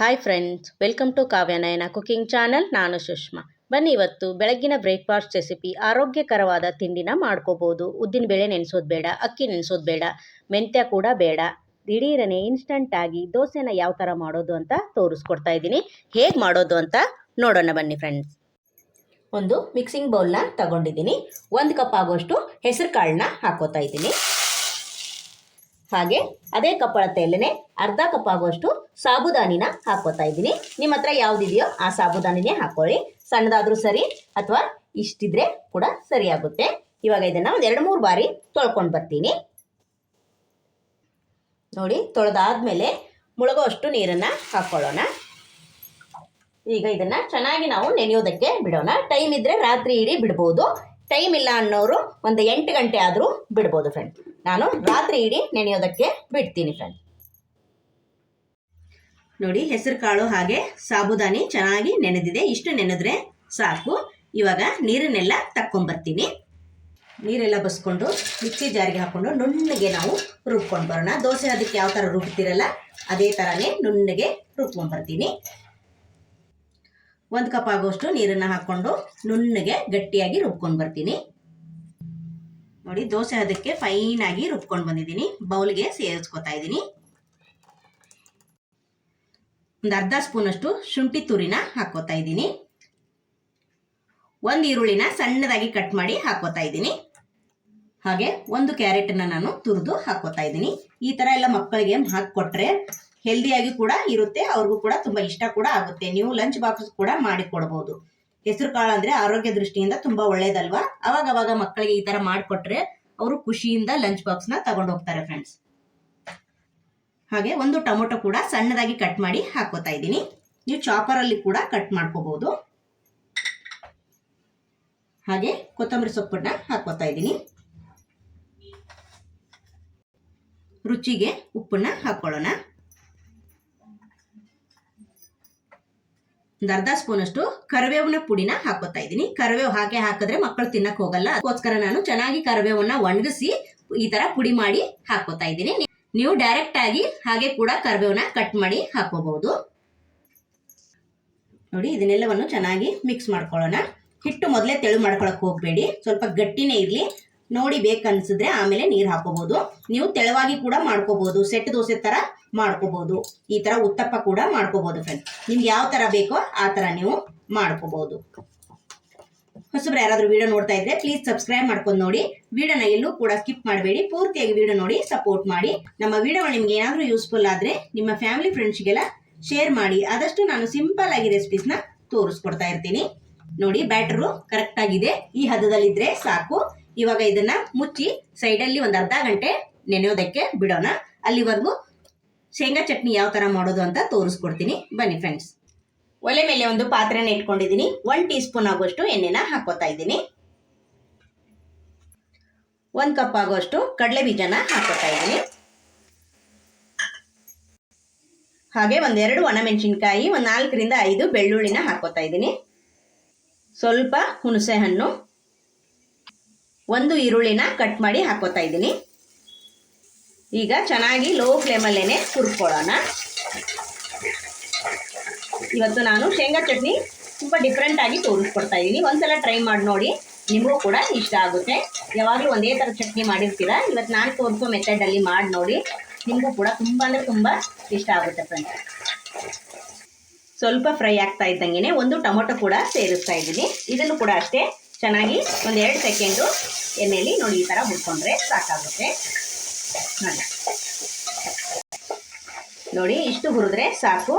Hi friends welcome to Kavyanayana cooking channel ನಾನು ಸುಷ್ಮಾ. ಬನ್ನಿ ಇವತ್ತು ಬೆಳಗ್ಗಿನ ಬ್ರೇಕ್ಫಾಸ್ಟ್ ರೆಸಿಪಿ ಆರೋಗ್ಯಕರವಾದ ತಿಂಡಿನ ಮಾಡ್ಕೋಬೋದು. ಉದ್ದಿನ ಬೇಳೆ ನೆನೆಸೋದು ಬೇಡ, ಅಕ್ಕಿ ನೆನೆಸೋದು ಬೇಡ, ಮೆಂತ್ಯ ಕೂಡ ಬೇಡ. ದಿಢೀರನೆ ಇನ್ಸ್ಟಂಟ್ ಆಗಿ ದೋಸೆನ ಯಾವ ಥರ ಮಾಡೋದು ಅಂತ ತೋರಿಸ್ಕೊಡ್ತಾ ಇದ್ದೀನಿ. ಹೇಗೆ ಮಾಡೋದು ಅಂತ ನೋಡೋಣ ಬನ್ನಿ ಫ್ರೆಂಡ್ಸ್ ಒಂದು ಮಿಕ್ಸಿಂಗ್ ಬೌಲ್ನ ತಗೊಂಡಿದ್ದೀನಿ. ಒಂದು ಕಪ್ ಆಗೋಷ್ಟು ಹೆಸರು ಕಾಳನ್ನ ಹಾಕೋತಾ ಇದ್ದೀನಿ. ಹಾಗೆ ಅದೇ ಕಪ್ಪಳ ಅಳತೆಯಲ್ಲೇ ಅರ್ಧ ಕಪ್ ಆಗುವಷ್ಟು ಸಾಬುದಾನಿನ ಹಾಕೋತಾ ಇದ್ದೀನಿ. ನಿಮ್ಮ ಹತ್ರ ಯಾವುದಿದೆಯೋ ಆ ಸಾಬುದಾನಿನೇ ಹಾಕೊಳ್ಳಿ ಸಣ್ಣದಾದರೂ ಸರಿ ಅಥವಾ ಇಷ್ಟಿದ್ರೆ ಕೂಡ ಸರಿಯಾಗುತ್ತೆ. ಇವಾಗ ಇದನ್ನು ಒಂದು ಎರಡು ಮೂರು ಬಾರಿ ತೊಳ್ಕೊಂಡು ಬರ್ತೀನಿ. ನೋಡಿ, ತೊಳೆದಾದ್ಮೇಲೆ ಮುಳುಗೋ ಅಷ್ಟು ನೀರನ್ನು ಹಾಕ್ಕೊಳ್ಳೋಣ ಈಗ ಇದನ್ನು ಚೆನ್ನಾಗಿ ನಾವು ನೆನೆಯೋದಕ್ಕೆ ಬಿಡೋಣ. ಟೈಮ್ ಇದ್ದರೆ ರಾತ್ರಿ ಇಡೀ ಬಿಡ್ಬೋದು. ಟೈಮ್ ಇಲ್ಲ ಅನ್ನೋರು ಒಂದು ಎಂಟು ಗಂಟೆ ಆದರೂ ಬಿಡ್ಬೋದು ಫ್ರೆಂಡ್ ನಾನು ರಾತ್ರಿ ಇಡೀ ನೆನೆಯೋದಕ್ಕೆ ಬಿಡ್ತೀನಿ ಫ್ರೆಂಡ್ ನೋಡಿ ಹೆಸರು ಕಾಳು ಹಾಗೆ ಸಾಬುದಾನಿ ಚೆನ್ನಾಗಿ ನೆನೆದಿದೆ. ಇಷ್ಟು ನೆನೆದ್ರೆ ಸಾಕು. ಇವಾಗ ನೀರನ್ನೆಲ್ಲ ತಕ್ಕೊಂಬರ್ತೀನಿ. ನೀರೆಲ್ಲ ಬಸ್ಕೊಂಡು ಮಿಕ್ಸಿ ಜಾರಿಗೆ ಹಾಕ್ಕೊಂಡು ನುಣ್ಣಗೆ ನಾವು ರುಬ್ಕೊಂಡು ಬರೋಣ. ದೋಸೆ ಅದಕ್ಕೆ ಯಾವ ಥರ ರುಬ್ತಿರಲ್ಲ, ಅದೇ ಥರನೇ ನುಣ್ಣಗೆ ರುಬ್ಕೊಂಡ್ಬರ್ತೀನಿ ಒಂದು ಕಪ್ ಆಗೋಷ್ಟು ನೀರನ್ನು ಹಾಕ್ಕೊಂಡು ನುಣ್ಣಗೆ ಗಟ್ಟಿಯಾಗಿ ರುಬ್ಕೊಂಡು ಬರ್ತೀನಿ. ನೋಡಿ, ದೋಸೆ ಅದಕ್ಕೆ ಫೈನಾಗಿ ರುಬ್ಕೊಂಡು ಬಂದಿದ್ದೀನಿ. ಬೌಲ್ಗೆ ಸೇರಿಸ್ಕೊತಾ ಇದ್ದೀನಿ. ಒಂದು ಅರ್ಧ ಸ್ಪೂನಷ್ಟು ಶುಂಠಿ ತುರಿನ ಹಾಕೋತಾ ಇದ್ದೀನಿ. ಒಂದು ಈರುಳ್ಳಿನ ಸಣ್ಣದಾಗಿ ಕಟ್ ಮಾಡಿ ಹಾಕೋತಾ ಇದ್ದೀನಿ. ಹಾಗೆ ಒಂದು ಕ್ಯಾರೆಟನ್ನು ನಾನು ತುರಿದು ಹಾಕೋತಾ ಇದ್ದೀನಿ. ಈ ಥರ ಎಲ್ಲ ಮಕ್ಕಳಿಗೆ ಹಾಕಿಕೊಟ್ರೆ ಹೆಲ್ದಿಯಾಗಿ ಕೂಡ ಇರುತ್ತೆ, ಅವ್ರಿಗೂ ಕೂಡ ತುಂಬಾ ಇಷ್ಟ ಕೂಡ ಆಗುತ್ತೆ. ನೀವು ಲಂಚ್ ಬಾಕ್ಸ್ ಕೂಡ ಮಾಡಿ ಕೊಡಬಹುದು ಹೆಸರು ಕಾಳು ಅಂದ್ರೆ ಆರೋಗ್ಯ ದೃಷ್ಟಿಯಿಂದ ತುಂಬಾ ಒಳ್ಳೇದಲ್ವಾ? ಅವಾಗ ಅವಾಗ ಮಕ್ಕಳಿಗೆ ಈ ತರ ಮಾಡಿಕೊಟ್ರೆ ಅವರು ಖುಷಿಯಿಂದ ಲಂಚ್ನ ತಗೊಂಡು ಹೋಗ್ತಾರೆ ಫ್ರೆಂಡ್ಸ್ ಹಾಗೆ ಒಂದು ಟೊಮೊಟೊ ಕೂಡ ಸಣ್ಣದಾಗಿ ಕಟ್ ಮಾಡಿ ಹಾಕೋತಾ ಇದ್ದೀನಿ. ನೀವು ಚಾಪರ್ ಅಲ್ಲಿ ಕೂಡ ಕಟ್ ಮಾಡ್ಕೋಬಹುದು ಹಾಗೆ ಕೊತ್ತಂಬರಿ ಸೊಪ್ಪನ್ನ ಹಾಕೋತಾ ಇದ್ದೀನಿ. ರುಚಿಗೆ ಉಪ್ಪನ್ನ ಹಾಕೊಳ್ಳೋಣ. ಒಂದು ಅರ್ಧ ಸ್ಪೂನ್ ಅಷ್ಟು ಕರಿಬೇವಿನ ಪುಡಿನ ಹಾಕೋತಾ ಇದ್ದೀನಿ. ಕರಿಬೇವು ಹಾಗೆ ಹಾಕಿದ್ರೆ ಮಕ್ಕಳು ತಿನ್ನಕ್ ಹೋಗಲ್ಲ. ಅದಕ್ಕೋಸ್ಕರ ನಾನು ಚೆನ್ನಾಗಿ ಕರಿಬೇವನ್ನ ಒಣಗಿಸಿ ಈ ತರ ಪುಡಿ ಮಾಡಿ ಹಾಕೋತಾ ಇದ್ದೀನಿ. ನೀವು ಡೈರೆಕ್ಟ್ ಆಗಿ ಹಾಗೆ ಕೂಡ ಕರಿಬೇವನ್ನ ಕಟ್ ಮಾಡಿ ಹಾಕೋಬಹುದು ನೋಡಿ, ಇದನ್ನೆಲ್ಲವನ್ನು ಚೆನ್ನಾಗಿ ಮಿಕ್ಸ್ ಮಾಡ್ಕೊಳ್ಳೋಣ. ಹಿಟ್ಟು ಮೊದಲೇ ತೆಳು ಮಾಡ್ಕೊಳಕ್ ಹೋಗಬೇಡಿ. ಸ್ವಲ್ಪ ಗಟ್ಟಿನೇ ಇರಲಿ. ನೋಡಿ ಬೇಕನ್ಸಿದ್ರೆ ಆಮೇಲೆ ನೀರು ಹಾಕೋಬಹುದು ನೀವು ತೆಳುವಾಗಿ ಕೂಡ ಮಾಡ್ಕೋಬಹುದು ಸೆಟ್ ದೋಸೆ ತರ ಮಾಡ್ಕೋಬಹುದು ಈ ತರ ಉತ್ತಪ್ಪ ಕೂಡ ಮಾಡ್ಕೋಬಹುದು ಫ್ರೆಂಡ್ ನಿಮ್ಗೆ ಯಾವ ತರ ಬೇಕೋ ಆ ತರ ನೀವು ಮಾಡ್ಕೋಬಹುದು ಹೊಸಬ್ರು ಯಾರಾದ್ರೂ ವಿಡಿಯೋ ನೋಡ್ತಾ ಇದ್ರೆ ಪ್ಲೀಸ್ ಸಬ್ಸ್ಕ್ರೈಬ್ ಮಾಡ್ಕೊಂಡು ನೋಡಿ. ವಿಡಿಯೋನ ಎಲ್ಲೂ ಕೂಡ ಸ್ಕಿಪ್ ಮಾಡಬೇಡಿ. ಪೂರ್ತಿಯಾಗಿ ವಿಡಿಯೋ ನೋಡಿ ಸಪೋರ್ಟ್ ಮಾಡಿ. ನಮ್ಮ ವಿಡಿಯೋಗಳು ನಿಮ್ಗೆ ಏನಾದರೂ ಯೂಸ್ಫುಲ್ ಆದ್ರೆ ನಿಮ್ಮ ಫ್ಯಾಮಿಲಿ ಫ್ರೆಂಡ್ಸ್ಗೆಲ್ಲ ಶೇರ್ ಮಾಡಿ. ಆದಷ್ಟು ನಾನು ಸಿಂಪಲ್ ಆಗಿ ರೆಸಿಪೀಸ್ನ ತೋರಿಸ್ಕೊಡ್ತಾ ಇರ್ತೀನಿ. ನೋಡಿ ಬ್ಯಾಟ್ರು ಕರೆಕ್ಟ್ ಆಗಿದೆ. ಈ ಹದದಲ್ಲಿದ್ದರೆ ಸಾಕು. ಇವಾಗ ಇದನ್ನ ಮುಚ್ಚಿ ಸೈಡಲ್ಲಿ ಒಂದು ಅರ್ಧ ಗಂಟೆ ನೆನೆಯೋದಕ್ಕೆ ಬಿಡೋಣ. ಅಲ್ಲಿವರೆಗೂ ಶೇಂಗಾ ಚಟ್ನಿ ಯಾವ ಥರ ಮಾಡೋದು ಅಂತ ತೋರಿಸ್ಕೊಡ್ತೀನಿ. ಬನ್ನಿ ಫ್ರೆಂಡ್ಸ್ ಒಲೆ ಮೇಲೆ ಒಂದು ಪಾತ್ರೆನ ಇಟ್ಕೊಂಡಿದ್ದೀನಿ. ಒನ್ ಟೀ ಸ್ಪೂನ್ ಆಗುವಷ್ಟು ಎಣ್ಣೆನ ಹಾಕೋತಾ ಇದ್ದೀನಿ. ಒಂದು ಕಪ್ ಆಗುವಷ್ಟು ಕಡಲೆ ಬೀಜನ ಹಾಕೋತಾ ಇದ್ದೀನಿ. ಹಾಗೆ ಒಂದೆರಡು ಒಣಮೆಣಸಿನ್ಕಾಯಿ, ಒಂದು ನಾಲ್ಕರಿಂದ ಐದು ಬೆಳ್ಳುಳ್ಳಿನ ಹಾಕೋತಾ ಇದ್ದೀನಿ. ಸ್ವಲ್ಪ ಹುಣಸೆ ಹಣ್ಣು ಒಂದು ಈರುಳ್ಳಿನ ಕಟ್ ಮಾಡಿ ಹಾಕೋತಾ ಇದ್ದೀನಿ. ಈಗ ಚೆನ್ನಾಗಿ ಲೋ ಫ್ಲೇಮಲ್ಲೇ ಹುರ್ಕೊಳ್ಳೋಣ. ಇವತ್ತು ನಾನು ಶೇಂಗಾ ಚಟ್ನಿ ತುಂಬ ಡಿಫ್ರೆಂಟಾಗಿ ತೋರಿಸ್ಕೊಡ್ತಾ ಇದ್ದೀನಿ. ಒಂದ್ಸಲ ಟ್ರೈ ಮಾಡಿ ನೋಡಿ, ನಿಮಗೂ ಕೂಡ ಇಷ್ಟ ಆಗುತ್ತೆ. ಯಾವಾಗಲೂ ಒಂದೇ ಥರ ಚಟ್ನಿ ಮಾಡಿರ್ತೀರ? ಇವತ್ತು ನಾನು ತೋರಿಸೋ ಮೆಥಡಲ್ಲಿ ಮಾಡಿ ನೋಡಿ, ನಿಮಗೂ ಕೂಡ ತುಂಬ ಅಂದರೆ ತುಂಬ ಇಷ್ಟ ಆಗುತ್ತೆ ಫ್ರೆಂಡ್ಸ್ ಸ್ವಲ್ಪ ಫ್ರೈ ಆಗ್ತಾ ಇದ್ದಂಗೆ ಒಂದು ಟೊಮೊಟೊ ಕೂಡ ಸೇರಿಸ್ತಾ ಇದ್ದೀನಿ. ಇದನ್ನು ಕೂಡ ಅಷ್ಟೇ ಚೆನ್ನಾಗಿ ಒಂದು ಎರಡು ಸೆಕೆಂಡು ಎಣ್ಣೆಯಲ್ಲಿ ನೋಡಿ ಈ ಥರ ಹುಡ್ಕೊಂಡ್ರೆ ಸಾಕಾಗುತ್ತೆ. ನೋಡಿ. ನೋಡಿ, ಇಷ್ಟು ಹುರಿದ್ರೆ ಸಾಕು.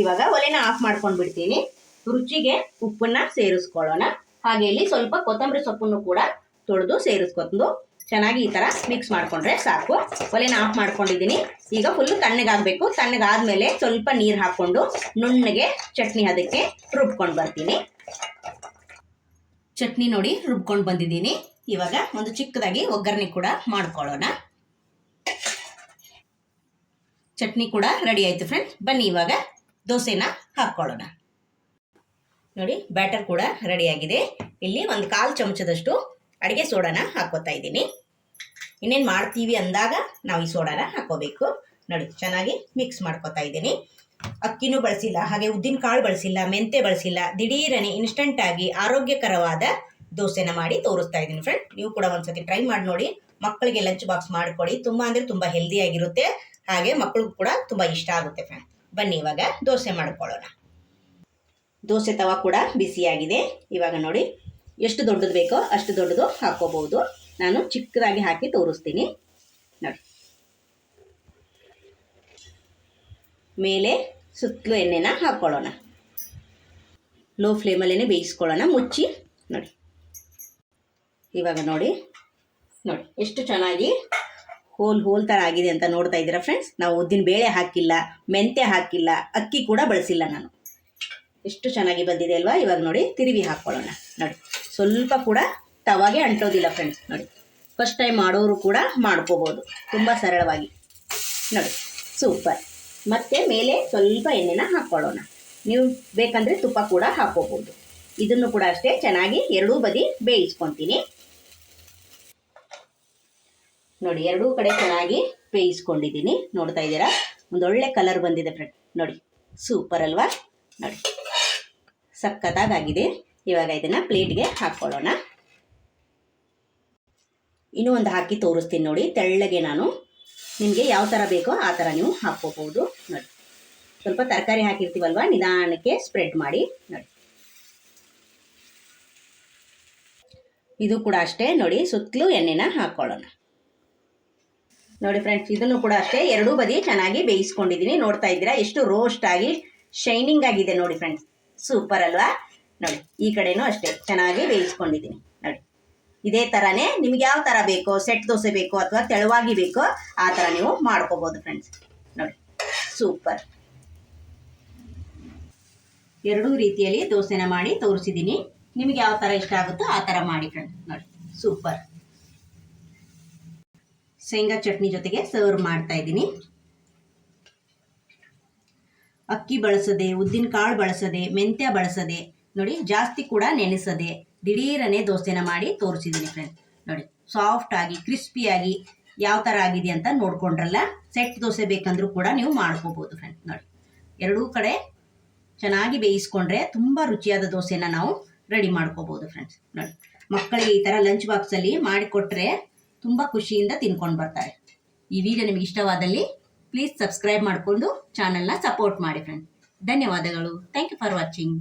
ಇವಾಗ ಒಲೆನ ಆಫ್ ಮಾಡ್ಕೊಂಡು ಬಿಡ್ತೀನಿ ರುಚಿಗೆ ಉಪ್ಪನ್ನ ಸೇರಿಸ್ಕೊಳ್ಳೋಣ. ಹಾಗೆ ಇಲ್ಲಿ ಸ್ವಲ್ಪ ಕೊತ್ತಂಬರಿ ಸೊಪ್ಪನ್ನು ಕೂಡ ತೊಳೆದು ಸೇರಿಸ್ಕೊಂಡು ಚೆನ್ನಾಗಿ ಈ ಥರ ಮಿಕ್ಸ್ ಮಾಡಿಕೊಂಡ್ರೆ ಸಾಕು. ಒಲೆನ ಆಫ್ ಮಾಡ್ಕೊಂಡಿದ್ದೀನಿ. ಈಗ ಫುಲ್ ತಣ್ಣಗಾಗಬೇಕು ತಣ್ಣಗಾದ್ಮೇಲೆ ಸ್ವಲ್ಪ ನೀರು ಹಾಕ್ಕೊಂಡು ನುಣ್ಣಗೆ ಚಟ್ನಿ ಅದಕ್ಕೆ ರುಬ್ಕೊಂಡು ಬರ್ತೀನಿ. ಚಟ್ನಿ ನೋಡಿ ರುಬ್ಕೊಂಡು ಬಂದಿದ್ದೀನಿ. ಇವಾಗ ಒಂದು ಚಿಕ್ಕದಾಗಿ ಒಗ್ಗರಣೆ ಕೂಡ ಮಾಡ್ಕೊಳ್ಳೋಣ. ಚಟ್ನಿ ಕೂಡ ರೆಡಿ ಆಯಿತು ಫ್ರೆಂಡ್ಸ್ ಬನ್ನಿ ಇವಾಗ ದೋಸೆನ ಹಾಕ್ಕೊಳ್ಳೋಣ. ನೋಡಿ ಬ್ಯಾಟರ್ ಕೂಡ ರೆಡಿಯಾಗಿದೆ ಇಲ್ಲಿ ಒಂದು ಕಾಲು ಚಮಚದಷ್ಟು ಅಡುಗೆ ಸೋಡಾನ ಹಾಕೋತಾ ಇದ್ದೀನಿ. ಇನ್ನೇನು ಮಾಡ್ತೀವಿ ಅಂದಾಗ ನಾವು ಈ ಸೋಡಾನ ಹಾಕೋಬೇಕು ನೋಡಿ, ಚೆನ್ನಾಗಿ ಮಿಕ್ಸ್ ಮಾಡ್ಕೊತಾ ಇದ್ದೀನಿ. ಅಕ್ಕಿನೂ ಬಳಸಿಲ್ಲ, ಹಾಗೆ ಉದ್ದಿನ ಕಾಳು ಬಳಸಿಲ್ಲ, ಮೆಂತೆ ಬಳಸಿಲ್ಲ, ದಿಢೀರನೆ ಇನ್ಸ್ಟಂಟ್ ಆಗಿ ಆರೋಗ್ಯಕರವಾದ ದೋಸೆನ ಮಾಡಿ ತೋರಿಸ್ತಾ ಇದ್ದೀನಿ ಫ್ರೆಂಡ್ ನೀವು ಕೂಡ ಒಂದ್ಸತಿ ಟ್ರೈ ಮಾಡಿ ನೋಡಿ. ಮಕ್ಕಳಿಗೆ ಲಂಚ್ ಬಾಕ್ಸ್ ಮಾಡಿಕೊಡಿ ತುಂಬ ಅಂದರೆ ತುಂಬ ಹೆಲ್ದಿ ಆಗಿರುತ್ತೆ. ಹಾಗೆ ಮಕ್ಕಳಿಗೂ ಕೂಡ ತುಂಬ ಇಷ್ಟ ಆಗುತ್ತೆ ಫ್ರೆಂಡ್ ಬನ್ನಿ ಇವಾಗ ದೋಸೆ ಮಾಡ್ಕೊಳ್ಳೋಣ. ದೋಸೆ ತವ ಕೂಡ ಬಿಸಿಯಾಗಿದೆ ಇವಾಗ ನೋಡಿ, ಎಷ್ಟು ದೊಡ್ಡದು ಬೇಕೋ ಅಷ್ಟು ದೊಡ್ಡದು ಹಾಕೋಬಹುದು ನಾನು ಚಿಕ್ಕದಾಗಿ ಹಾಕಿ ತೋರಿಸ್ತೀನಿ. ನೋಡಿ. ಮೇಲೆ ಸುತ್ತಲೂ ಎಣ್ಣೆನ ಹಾಕ್ಕೊಳ್ಳೋಣ ಲೋ ಫ್ಲೇಮಲ್ಲೇ ಬೇಯಿಸ್ಕೊಳ್ಳೋಣ, ಮುಚ್ಚಿ. ನೋಡಿ. ಇವಾಗ ನೋಡಿ. ನೋಡಿ, ಎಷ್ಟು ಚೆನ್ನಾಗಿ ಹೋಲ್ ಹೋಲ್ ಥರ ಆಗಿದೆ ಅಂತ ನೋಡ್ತಾ ಇದ್ದೀರಾ ಫ್ರೆಂಡ್ಸ್ ನಾವು ಉದ್ದಿನ ಬೇಳೆ ಹಾಕಿಲ್ಲ, ಮೆಂತ್ಯ ಹಾಕಿಲ್ಲ, ಅಕ್ಕಿ ಕೂಡ ಬಳಸಿಲ್ಲ ನಾನು. ಎಷ್ಟು ಚೆನ್ನಾಗಿ ಬಂದಿದೆ ಅಲ್ವಾ? ಇವಾಗ ನೋಡಿ, ತಿರುವಿ ಹಾಕ್ಕೊಳ್ಳೋಣ ನೋಡಿ, ಸ್ವಲ್ಪ ಕೂಡ ತವಾಗೆ ಅಂಟೋದಿಲ್ಲ ಫ್ರೆಂಡ್ಸ್ ನೋಡಿ ಫಸ್ಟ್ ಟೈಮ್ ಮಾಡೋರು ಕೂಡ ಮಾಡ್ಕೋಬೋದು. ತುಂಬ ಸರಳವಾಗಿ. ನೋಡಿ ಸೂಪರ್ ಮತ್ತೆ ಮೇಲೆ ಸ್ವಲ್ಪ ಎಣ್ಣೆನ ಹಾಕ್ಕೊಳ್ಳೋಣ ನೀವು ಬೇಕಂದರೆ ತುಪ್ಪ ಕೂಡ ಹಾಕೋಬಹುದು ಇದನ್ನು ಕೂಡ ಅಷ್ಟೇ ಚೆನ್ನಾಗಿ ಎರಡೂ ಬದಿ ಬೇಯಿಸ್ಕೊತೀನಿ. ನೋಡಿ, ಎರಡೂ ಕಡೆ ಚೆನ್ನಾಗಿ ಬೇಯಿಸ್ಕೊಂಡಿದ್ದೀನಿ. ನೋಡ್ತಾ ಇದ್ದೀರಾ? ಒಂದೊಳ್ಳೆ ಕಲರ್ ಬಂದಿದೆ ಫ್ರೆಂಡ್. ನೋಡಿ, ಸೂಪರ್ ಅಲ್ವಾ? ನೋಡಿ ಸಖತ್ತಾಗಿದೆ ಇವಾಗ ಇದನ್ನು ಪ್ಲೇಟ್ಗೆ ಹಾಕ್ಕೊಳ್ಳೋಣ ಇನ್ನೂ ಒಂದು ಹಾಕಿ ತೋರಿಸ್ತೀನಿ ನೋಡಿ, ತೆಳ್ಳಗೆ ನಾನು ನಿಮಗೆ ಯಾವ ಥರ ಬೇಕೋ ಆ ಥರ ನೀವು ಹಾಕ್ಕೋಬೋದು ನೋಡಿ. ಸ್ವಲ್ಪ ತರಕಾರಿ ಹಾಕಿರ್ತೀವಲ್ವ? ನಿಧಾನಕ್ಕೆ ಸ್ಪ್ರೆಡ್ ಮಾಡಿ. ನೋಡಿ. ಇದು ಕೂಡ ಅಷ್ಟೇ. ನೋಡಿ, ಸುತ್ತಲೂ ಎಣ್ಣೆನ ಹಾಕ್ಕೊಳ್ಳೋಣ ನೋಡಿ ಫ್ರೆಂಡ್ಸ್ ಇದನ್ನು ಕೂಡ ಅಷ್ಟೇ. ಎರಡೂ ಬದಿ ಚೆನ್ನಾಗಿ ಬೇಯಿಸ್ಕೊಂಡಿದ್ದೀನಿ. ನೋಡ್ತಾ ಇದ್ದೀರಾ? ಎಷ್ಟು ರೋಸ್ಟ್ ಆಗಿ ಶೈನಿಂಗ್ ಆಗಿದೆ ನೋಡಿ ಫ್ರೆಂಡ್ಸ್ ಸೂಪರ್ ಅಲ್ವಾ? ನೋಡಿ, ಈ ಕಡೆನೂ ಅಷ್ಟೇ. ಚೆನ್ನಾಗಿ ಬೇಯಿಸ್ಕೊಂಡಿದ್ದೀನಿ. ನೋಡಿ. ಇದೇ ಥರನೇ ನಿಮ್ಗೆ ಯಾವ ಥರ ಬೇಕೋ, ಸೆಟ್ ದೋಸೆ ಬೇಕೋ ಅಥವಾ ತೆಳುವಾಗಿ ಬೇಕೋ ಆ ಥರ ನೀವು ಮಾಡ್ಕೋಬೋದು ಫ್ರೆಂಡ್ಸ್ ನೋಡಿ ಸೂಪರ್ ಎರಡೂ ರೀತಿಯಲ್ಲಿ ದೋಸೆನ ಮಾಡಿ ತೋರಿಸಿದ್ದೀನಿ ನಿಮ್ಗೆ ಯಾವ ಥರ ಇಷ್ಟ ಆಗುತ್ತೋ ಆ ಥರ ಮಾಡಿ ಫ್ರೆಂಡ್ಸ್ ನೋಡಿ ಸೂಪರ್ ಶೇಂಗಾ ಚಟ್ನಿ ಜೊತೆಗೆ ಸರ್ವ್ ಮಾಡ್ತಾ ಇದ್ದೀನಿ. ಅಕ್ಕಿ ಬಳಸದೆ ಉದ್ದಿನ ಕಾಳು ಬಳಸದೆ, ಮೆಂತ್ಯ ಬಳಸದೆ ನೋಡಿ, ಜಾಸ್ತಿ ಕೂಡ ನೆನೆಸದೆ ದಿಢೀರನೆ ದೋಸೆನ ಮಾಡಿ ತೋರಿಸಿದ್ದೀನಿ ಫ್ರೆಂಡ್ ನೋಡಿ ಸಾಫ್ಟ್ ಆಗಿ ಕ್ರಿಸ್ಪಿಯಾಗಿ ಯಾವ ಥರ ಆಗಿದೆ ಅಂತ ನೋಡ್ಕೊಂಡ್ರಲ್ಲ ಸೆಟ್ ದೋಸೆ ಬೇಕಂದ್ರೂ ಕೂಡ ನೀವು ಮಾಡ್ಕೋಬೋದು ಫ್ರೆಂಡ್ ನೋಡಿ, ಎರಡೂ ಕಡೆ ಚೆನ್ನಾಗಿ ಬೇಯಿಸ್ಕೊಂಡ್ರೆ ತುಂಬ ರುಚಿಯಾದ ದೋಸೆನ ನಾವು ರೆಡಿ ಮಾಡ್ಕೋಬೋದು ಫ್ರೆಂಡ್ಸ್ ನೋಡಿ, ಮಕ್ಕಳಿಗೆ ಈ ಥರ ಲಂಚ್ ಬಾಕ್ಸಲ್ಲಿ ಮಾಡಿಕೊಟ್ರೆ ತುಂಬ ಖುಷಿಯಿಂದ ತಿನ್ಕೊಂಡು ಬರ್ತಾರೆ. ಈ ವಿಡಿಯೋ ನಿಮಗೆ ಇಷ್ಟವಾದಲ್ಲಿ ಪ್ಲೀಸ್ ಸಬ್ಸ್ಕ್ರೈಬ್ ಮಾಡಿಕೊಂಡು ಚಾನಲ್ನ ಸಪೋರ್ಟ್ ಮಾಡಿ ಫ್ರೆಂಡ್ಸ್ ಧನ್ಯವಾದಗಳು. Thank you for watching